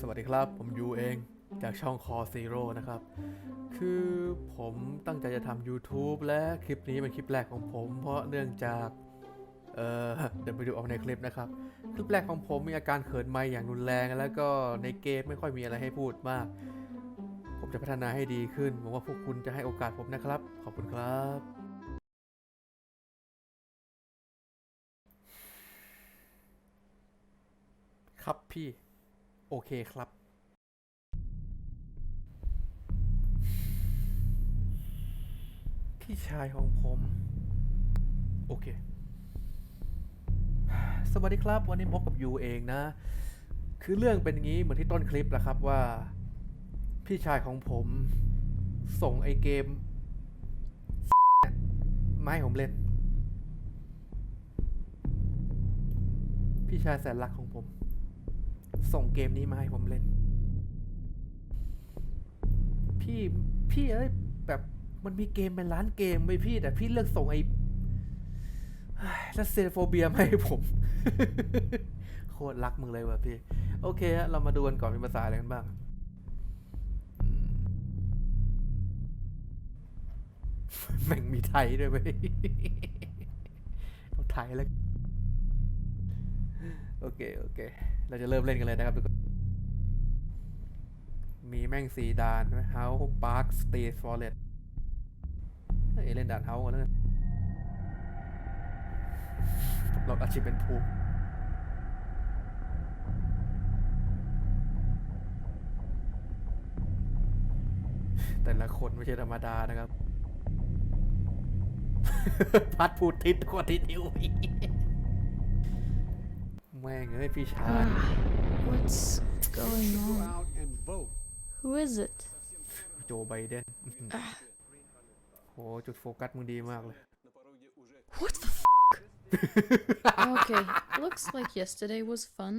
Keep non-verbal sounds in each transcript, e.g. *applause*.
สวัสดีครับผมยูเองจากช่องคอซีโร่นะครับ คือผมตั้งใจจะทำ YouTube และคลิปนี้เป็นคลิปแรกของผม เพราะเนื่องจากเอ่อเดี๋ยวไปดูเอาในคลิปนะครับ คลิปแรกของผมมีอาการเขินไมค์อย่างรุนแรง แล้วก็ในเกมไม่ค่อยมีอะไรให้พูดมาก ผมจะพัฒนาให้ดีขึ้นหวังว่าพวกคุณจะให้โอกาสผมนะครับ ขอบคุณครับครับพี่ โอเคครับ พี่ชายของผม โอเค สวัสดีครับ วันนี้พบกับยูเองนะ คือเรื่องเป็นอย่างนี้เหมือนที่ต้นคลิปแหละครับว่า พี่ชายของผม ส่งไอเกมมาให้ผมเล่น พี่ชายแสนรักของผม ส่งเกมนี้มาให้ผมเล่น พี่พี่เอ้ยแบบมันมีเกมเป็นล้านเกมไปพี่แต่พี่เลือกส่งไอ้เฮ้ยแล้วเซโฟเบียมาให้ผม โคตรรักมึงเลยว่ะพี่ โอเคฮะเรามาดูกันก่อนเป็นภาษาอะไรกันบ้างแม่งมีไทยด้วยไหมเอาไทยแล้ว โอเค โอเค เราจะเริ่มเล่นกันเลยนะครับทุกคน มีแม่งสีด่านเฮาส์พาร์คสเตทฟอร์เรสเฮ้ยเล่นด่านเฮาส์กันแล้วกันเราอาชีพเป็นภูแต่ละคนไม่ใช่ธรรมดานะครับ พัดพูดทิศกว่าทิศนิวอี แม่งเอ้ยพี่ชาย What's going on? out and vote. Who is it? โจไบเดนโห จุดโฟกัสมึงดีมากเลย *laughs* What the f? okay, looks like yesterday was fun.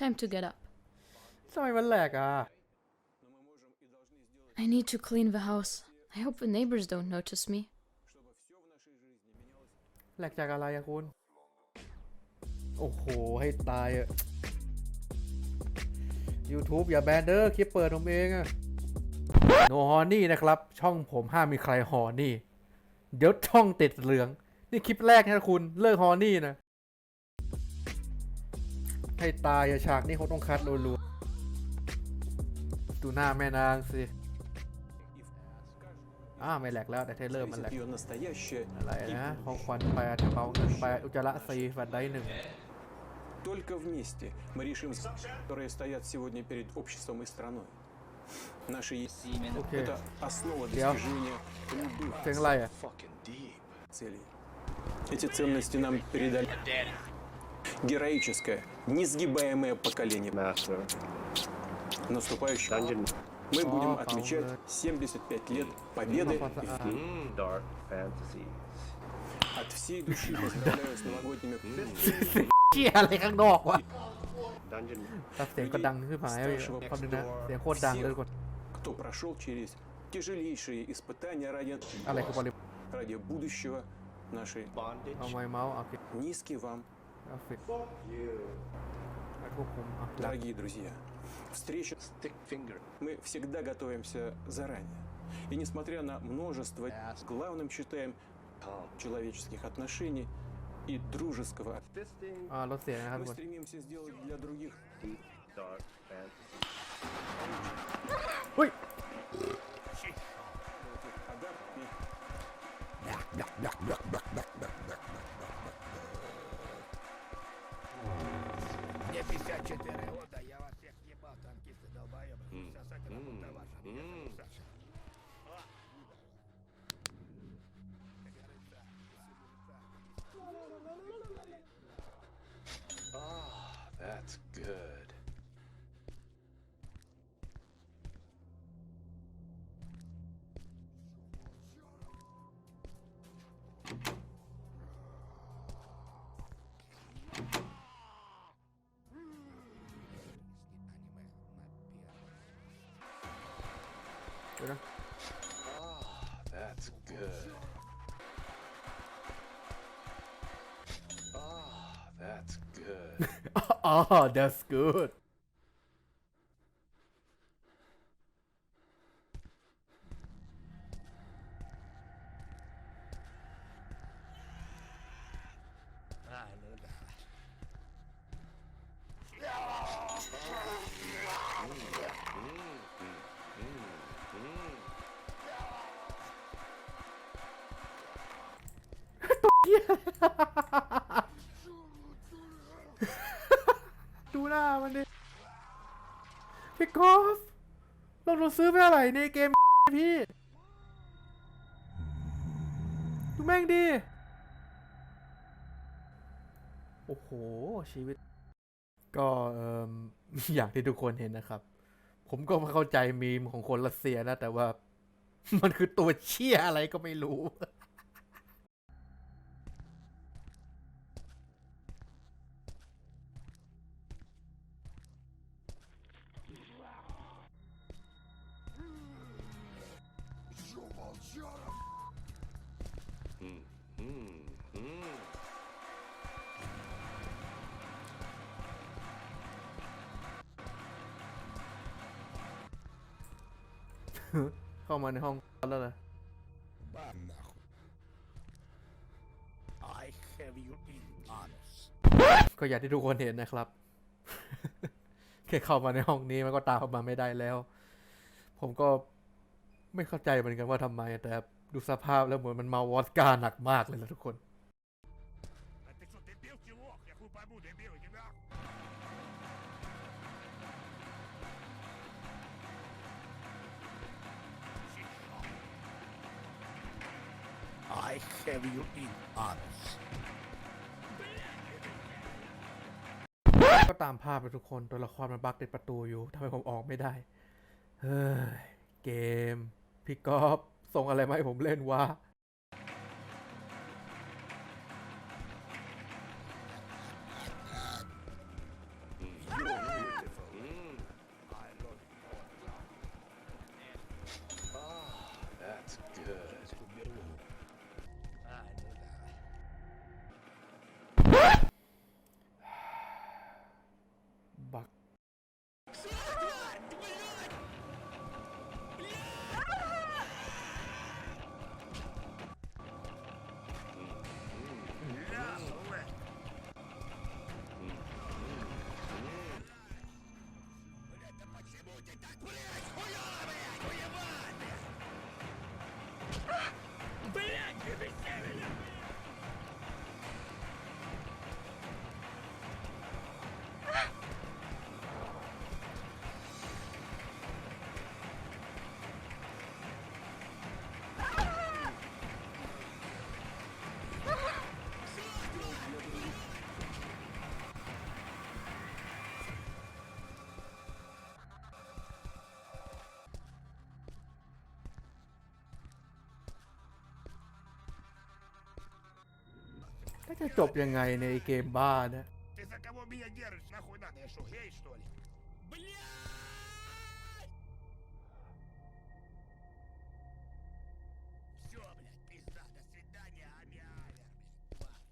Time to get up. ทำไมมันแหลกอ่ะ I need to clean the house. I hope the neighbors don't notice me. แหลกจากอะไรอะคุณ โอ้โห ให้ตายอะ YouTube อย่าแบนเดอร์คลิปเปิดผมเองอะโนฮอนี่นะครับ ช่องผมห้ามมีใครฮอนี่ เดี๋ยวช่องติดเหลือง นี่คลิปแรกนะคุณเลิกฮอนี่นะ ให้ตายอะฉากนี้เขาต้องคัดรัวๆดูหน้าแม่นางสิอ่าไม่แหลกแล้วแต่เทเลอร์มันแหลกอะไรนะของควันไปดเป่าเงินไปอุจจาระซีแฟนได้หนึ่ง Только вместе мы решим, которые стоят сегодня перед обществом и страной. Наши есть okay. это основа достижения любых целей. Эти ценности нам передали героическое, несгибаемое поколение. Наступающее. Мы будем отмечать 75 лет победы. От всей души поздравляю с новогодними เชี่ยอะไรข้างนอกวะ Dungeon แต่เสียงก็ดังขึ้นมาเลยความนึงนะเสียงโคตรดังเลยทุกคน кто прошел через тяжелейшие испытания ради, อะไรคือบริ ради будущего нашей. เอาไม้เมาส์เอาคิด Низкий вам, เอาฟิตควบคุมเอาหลัก дорогие друзья. Встреча stick finger. мы всегда готовимся заранее. И несмотря на множество, главным считаем человеческих отношений и дружеского. А, ну Мы стремимся сделать для других. Ой! Мне 54. That's good. Ah, that's good. ah, that's good. *laughs* *laughs* อล์ฟเราเราซื้อไปอะไรในเกมพี่ ดูแม่งดิโอ้โห ชีวิต ก็เอ่มอย่างที่ทุกคนเห็นนะครับ ผมก็ไม่เข้าใจมีมของคนรัสเซียนะ แต่ว่า มันคือตัวเชี่ยอะไรก็ไม่รู้ Hmm. Hmm. Hmm. เข้ามาในห้องแล้วนะ I have you in honors. ก็อย่างที่ทุกคนเห็นนะครับ แค่เข้ามาในห้องนี้มันก็ตามเข้ามาไม่ได้แล้ว ผมก็ ไม่เข้าใจเหมือนกันว่าทำไม แต่ดูสภาพแล้วเหมือนมันมาวอสกาหนักมากเลยนะทุกคนก็ตามภาพไปทุกคนตัวละครมันบักติดประตูอยู่ทำไมผมออกไม่ได้ เฮ้ย เกม พี่กอฟส่งอะไรมาให้ผมเล่นวะ ถ้าจะจบยังไงในเกมบ้าเนี่ย Ты за кого меня держишь? Нахуй надо? Я что, гей, что ли? Блядь! Все, блядь, пизда, до свидания, амиавер, блядь, тварь.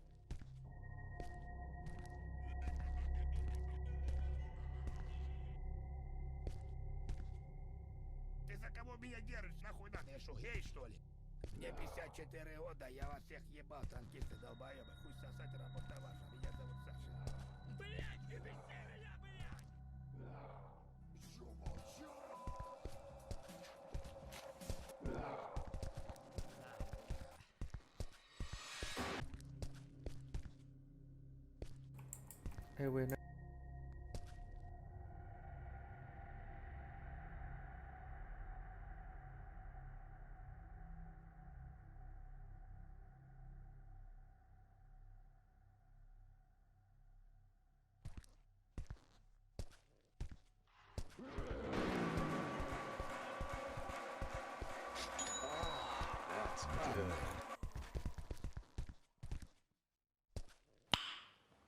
Ты за кого меня держишь? Нахуй надо? Я что, гей, что ли? Мне 54 года, я вас всех ебал, танкисты долбоебы. Хуй сосать, работа ваша. Меня зовут Саша. Блять, не беси меня, блять! Чё молчал? Hey, wait,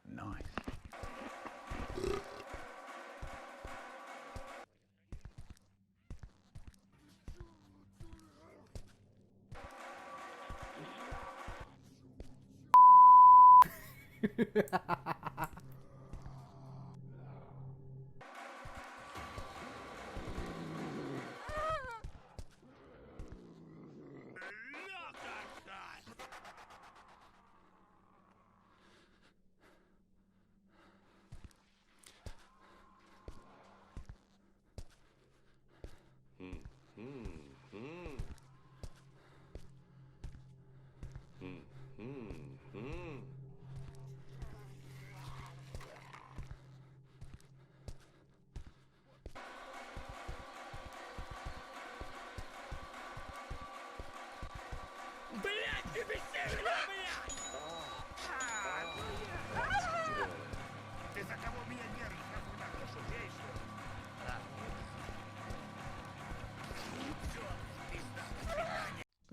Nice. *laughs*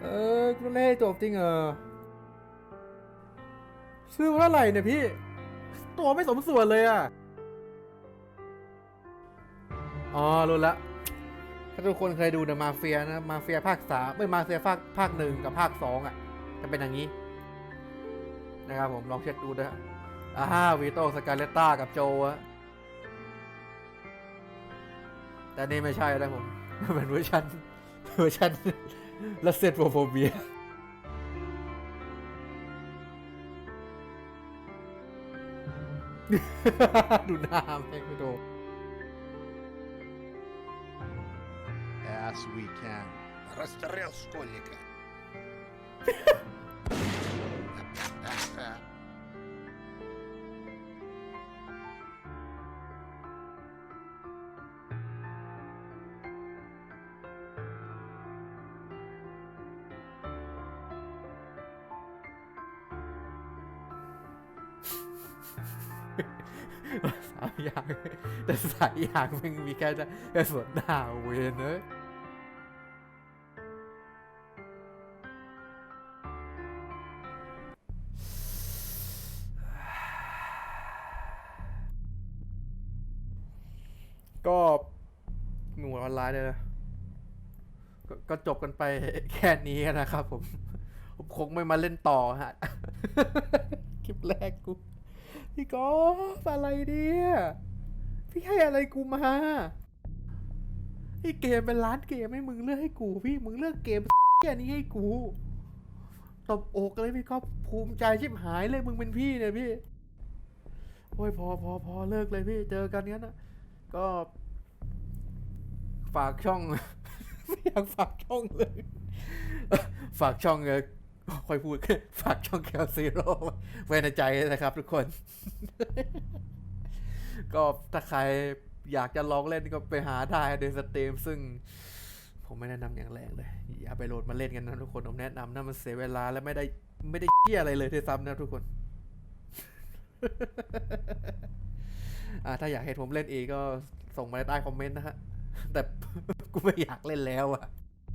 เหี้ยเออกูเล่จบจริงเหรอซื้อมาเท่าไหร่เนี่ยพี่ ตัวไม่สมส่วนเลยอะ อ๋อรู้ละ ถ้าทุกคนเคยดูเดอะมาเฟียนะ มาเฟียภาคสามไม่มาเฟียภาคภาคหนึ่งกับภาคสองอะ จะเป็นอย่างนี้ นะครับผมลองเช็คดูนะฮะอ่าวีโต้สกาเลตตากับโจอะแต่นี่ไม่ใช่นะผม มันเป็นเวอร์ชันเวอร์ชัน ลัสเซตโฟเบีย ดูหน้าแม่งไม่โดน As we can. Расстрел школьника. สามอย่างแต่สายอย่างมึงมีแค่จะแค่ส่วนหน้าเวนเนอะก็หมู่ออนไลน์เลยนะกก็จบกันไปแค่นี้นะครับผม ผมคงไม่มาเล่นต่อฮะ คลิปแรกกู พี่กอฟอะไรเนี่ยพี่ให้อะไรกูมาไอ้เกมเป็นร้านเกมให้มึงเลือกให้กูพี่มึงเลือกเกมแค่นี้ให้กูตบอกเลยพี่กอภูมิใจชิบหายเลยมึงเป็นพี่เนี่ยพี่ โอ้ยพอพอพอเลิกเลยพี่ เจอกันงั้นนะก็ ฝากช่อง ไม่อยากฝากช่องเลย ฝากช่องเออ ค่อยพูด ฝากช่องแคลซีโร่ไว้ในใจนะครับทุกคน ก็ถ้าใครอยากจะลองเล่นก็ไปหาได้ในสตรีมซึ่งผมไม่แนะนำอย่างแรงเลย อย่าไปโหลดมาเล่นกันนะทุกคน ผมแนะนำนะมันเสียเวลาและไม่ได้ไม่ได้เที่ยอะไรเลยด้วยซ้ำนะทุกคน ถ้าอยากให้ผมเล่นเองก็ส่งมาใต้คอมเมนต์นะฮะ แต่กูไม่อยากเล่นแล้วอะ